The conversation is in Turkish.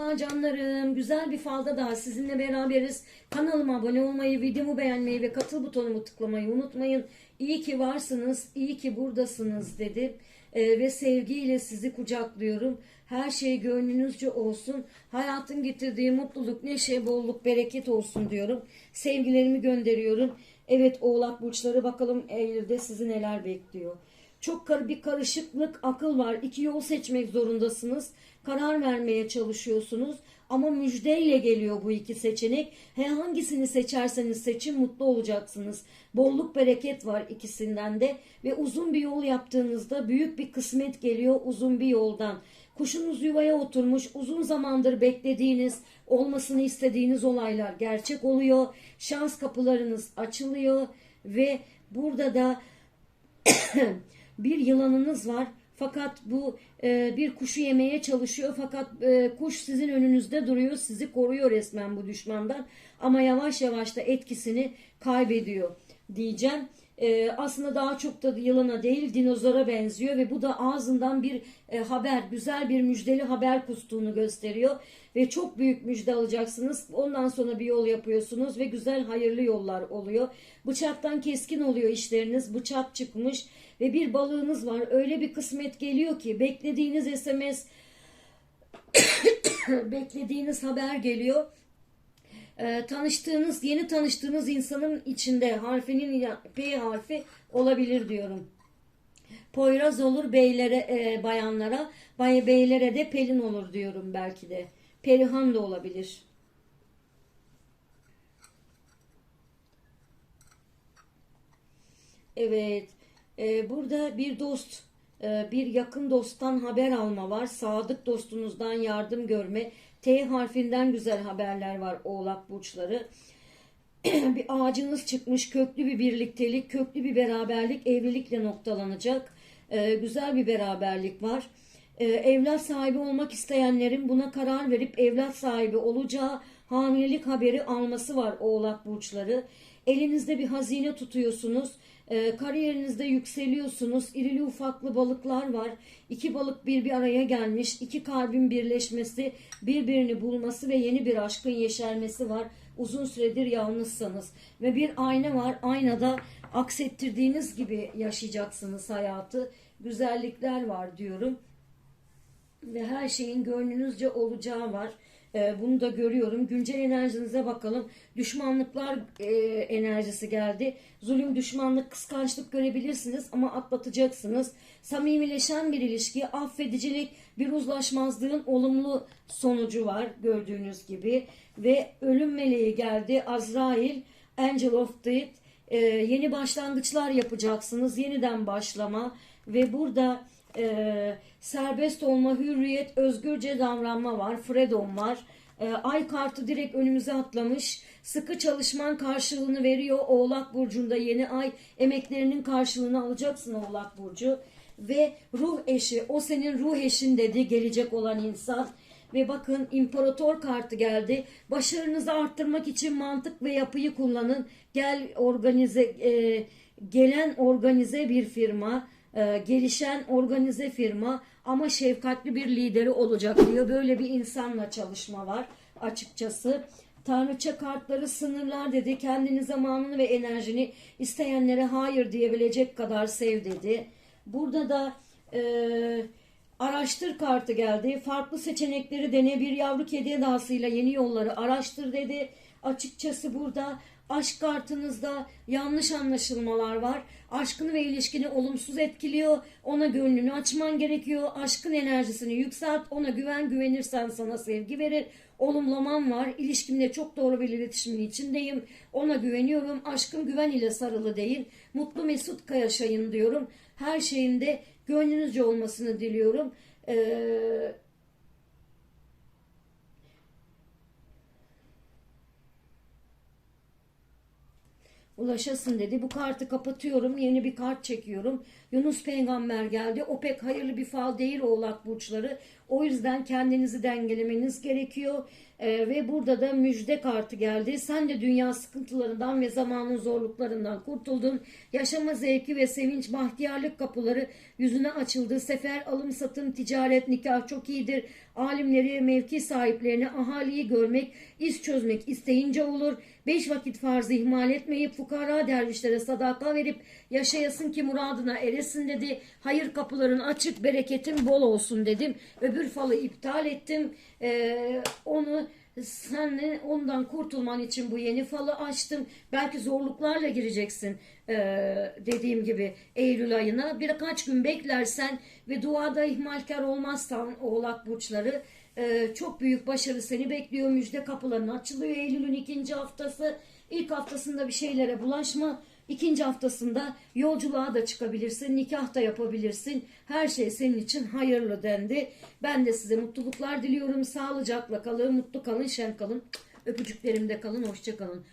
Merhaba canlarım. Güzel bir falda daha sizinle beraberiz. Kanalıma abone olmayı, videomu beğenmeyi ve katıl butonumu tıklamayı unutmayın. İyi ki varsınız, iyi ki buradasınız dedi. Ee, ve sevgiyle sizi kucaklıyorum. Her şey gönlünüzce olsun. Hayatın getirdiği mutluluk, neşe, bolluk, bereket olsun diyorum. Sevgilerimi gönderiyorum. Evet oğlak burçları bakalım Eylül'de sizi neler bekliyor. Çok kar bir karışıklık, akıl var. İki yol seçmek zorundasınız. Karar vermeye çalışıyorsunuz. Ama müjdeyle geliyor bu iki seçenek. He, hangisini seçerseniz seçin mutlu olacaksınız. Bolluk bereket var ikisinden de. Ve uzun bir yol yaptığınızda büyük bir kısmet geliyor uzun bir yoldan. Kuşunuz yuvaya oturmuş, uzun zamandır beklediğiniz, olmasını istediğiniz olaylar gerçek oluyor. Şans kapılarınız açılıyor ve burada da bir yılanınız var. Fakat bu e, bir kuşu yemeye çalışıyor. Fakat e, kuş sizin önünüzde duruyor. Sizi koruyor resmen bu düşmandan. Ama yavaş yavaş da etkisini kaybediyor diyeceğim. E, aslında daha çok da yılana değil dinozora benziyor ve bu da ağzından bir e, haber, güzel bir müjdeli haber kustuğunu gösteriyor ve çok büyük müjde alacaksınız. Ondan sonra bir yol yapıyorsunuz ve güzel hayırlı yollar oluyor. Bıçaktan keskin oluyor işleriniz. Bıçak çıkmış ve bir balığınız var. Öyle bir kısmet geliyor ki beklediğiniz SMS beklediğiniz haber geliyor. Ee, tanıştığınız, yeni tanıştığınız insanın içinde harfinin P harfi olabilir diyorum. Poyraz olur beylere, e, bayanlara, bay beylere de Pelin olur diyorum belki de. Perihan da olabilir. Evet, e, burada bir dost, e, bir yakın dosttan haber alma var. Sadık dostunuzdan yardım görme. T harfinden güzel haberler var oğlak burçları. bir ağacınız çıkmış, köklü bir birliktelik, köklü bir beraberlik evlilikle noktalanacak. E, güzel bir beraberlik var. E, evlat sahibi olmak isteyenlerin buna karar verip evlat sahibi olacağı hamilelik haberi alması var oğlak burçları. Elinizde bir hazine tutuyorsunuz. E, kariyerinizde yükseliyorsunuz. İrili ufaklı balıklar var. İki balık bir bir araya gelmiş. İki kalbin birleşmesi, birbirini bulması ve yeni bir aşkın yeşermesi var. Uzun süredir yalnızsanız. Ve bir ayna var. Aynada aksettirdiğiniz gibi yaşayacaksınız hayatı. Güzellikler var diyorum ve her şeyin gönlünüzce olacağı var. Ee, bunu da görüyorum. Güncel enerjinize bakalım. Düşmanlıklar e, enerjisi geldi. Zulüm, düşmanlık, kıskançlık görebilirsiniz ama atlatacaksınız. Samimileşen bir ilişki, affedicilik, bir uzlaşmazlığın olumlu sonucu var gördüğünüz gibi. Ve ölüm meleği geldi. Azrail, Angel of Death. Ee, yeni başlangıçlar yapacaksınız. Yeniden başlama ve burada e, serbest olma, hürriyet, özgürce davranma var. Fredon var. E, ay kartı direkt önümüze atlamış. Sıkı çalışman karşılığını veriyor. Oğlak Burcu'nda yeni ay emeklerinin karşılığını alacaksın Oğlak Burcu. Ve ruh eşi, o senin ruh eşin dedi gelecek olan insan. Ve bakın imparator kartı geldi. Başarınızı arttırmak için mantık ve yapıyı kullanın. Gel organize, e, gelen organize bir firma e, gelişen organize firma ama şefkatli bir lideri olacak diyor. Böyle bir insanla çalışma var açıkçası. Tanrıça kartları sınırlar dedi. Kendini zamanını ve enerjini isteyenlere hayır diyebilecek kadar sev dedi. Burada da e, araştır kartı geldi. Farklı seçenekleri dene bir yavru kedi edasıyla yeni yolları araştır dedi. Açıkçası burada aşk kartınızda yanlış anlaşılmalar var. Aşkını ve ilişkini olumsuz etkiliyor. Ona gönlünü açman gerekiyor. Aşkın enerjisini yükselt. Ona güven güvenirsen sana sevgi verir. Olumlaman var. İlişkimde çok doğru bir iletişimin içindeyim. Ona güveniyorum. Aşkım güven ile sarılı değil. Mutlu mesut yaşayın diyorum. Her şeyinde gönlünüzce olmasını diliyorum. Eee ulaşasın dedi. Bu kartı kapatıyorum. Yeni bir kart çekiyorum. Yunus peygamber geldi. O pek hayırlı bir fal değil oğlak burçları. O yüzden kendinizi dengelemeniz gerekiyor. Ee, ve burada da müjde kartı geldi. Sen de dünya sıkıntılarından ve zamanın zorluklarından kurtuldun. Yaşama zevki ve sevinç, bahtiyarlık kapıları yüzüne açıldı. Sefer, alım, satım, ticaret, nikah çok iyidir. Alimleri, mevki sahiplerini, ahaliyi görmek, iş çözmek isteyince olur. Beş vakit farzı ihmal etmeyip fukara dervişlere sadaka verip yaşayasın ki muradına eresin dedi. Hayır kapıların açık, bereketin bol olsun dedim. Öbür falı iptal ettim. Ee, onu sen ondan kurtulman için bu yeni falı açtım. Belki zorluklarla gireceksin ee, dediğim gibi Eylül ayına. Birkaç gün beklersen ve duada ihmalkar olmazsan oğlak burçları ee, çok büyük başarı seni bekliyor. Müjde kapıların açılıyor Eylül'ün ikinci haftası. İlk haftasında bir şeylere bulaşma. İkinci haftasında yolculuğa da çıkabilirsin, nikah da yapabilirsin. Her şey senin için hayırlı dendi. Ben de size mutluluklar diliyorum. Sağlıcakla kalın, mutlu kalın, şen kalın. Öpücüklerimde kalın, hoşça kalın.